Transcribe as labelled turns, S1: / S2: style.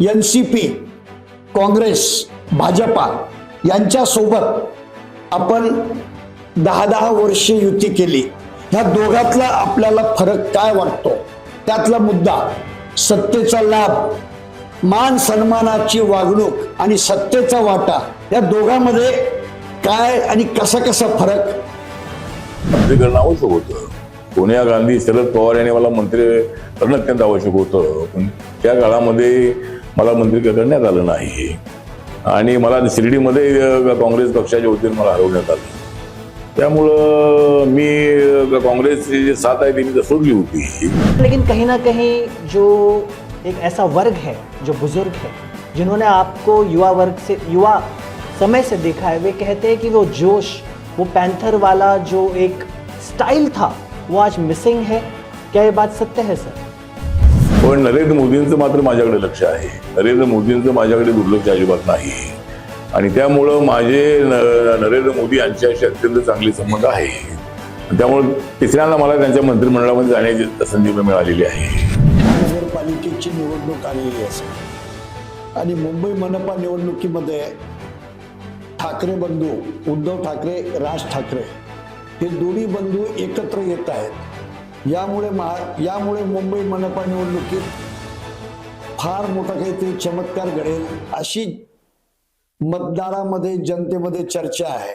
S1: N C P Congress Bhajpa यांच्यासोबत आपण दहा दहा वर्षे युती केली. ह्या दोघातला आपल्याला फरक काय वाटतो? त्यातला मुद्दा सत्तेचा लाभ मान सन्मानाची वागणूक आणि सत्तेचा वाटा या दोघांमध्ये काय आणि कसा कसा फरक?
S2: मंत्रीकरण आवश्यक होतं. सोनिया गांधी शरद पवार यांनी मला मंत्री करणं अत्यंत आवश्यक होतं. पण त्या काळामध्ये मला मंदिर करण्यात आलं नाही. आणि मला शिर्डीमध्ये काँग्रेस पक्षाच्या वतीने मला हरवण्यात आलं. त्यामुळं मी अ, काँग्रेसची जी साथ आहे ती सोडली होती.
S3: लेकिन कहीं ना कहीं जो एक ऐसा वर्ग है जो बुजुर्ग है जिन्होंने आपको युवा वर्ग से युवा समय से देखा है वे कहते हैं कि वो जोश वो पैंथर वाला जो एक स्टाइल था वो आज मिसिंग है। क्या ये बात सत्य है सर?
S2: पण नरेंद्र मोदींचं मात्र माझ्याकडे लक्ष आहे. नरेंद्र मोदींचं माझ्याकडे दुर्लक्ष अजिबात नाही. आणि त्यामुळं माझे न- नरेंद्र मोदी यांच्याशी अत्यंत चांगले संबंध आहे. त्यामुळे तिसऱ्यांदा मला त्यांच्या मंत्रिमंडळामध्ये जाण्याची संधी मिळालेली आहे.
S1: नगरपालिकेची निवडणूक आलेली असेल आणि मुंबई मनपा निवडणुकीमध्ये ठाकरे बंधू उद्धव ठाकरे राज ठाकरे हे दोन्ही बंधू एकत्र येत आहेत. यामुळे महा यामुळे मुंबई मनपा निवडणुकीत फार मोठा काहीतरी चमत्कार घडेल अशी मतदारामध्ये जनतेमध्ये चर्चा आहे.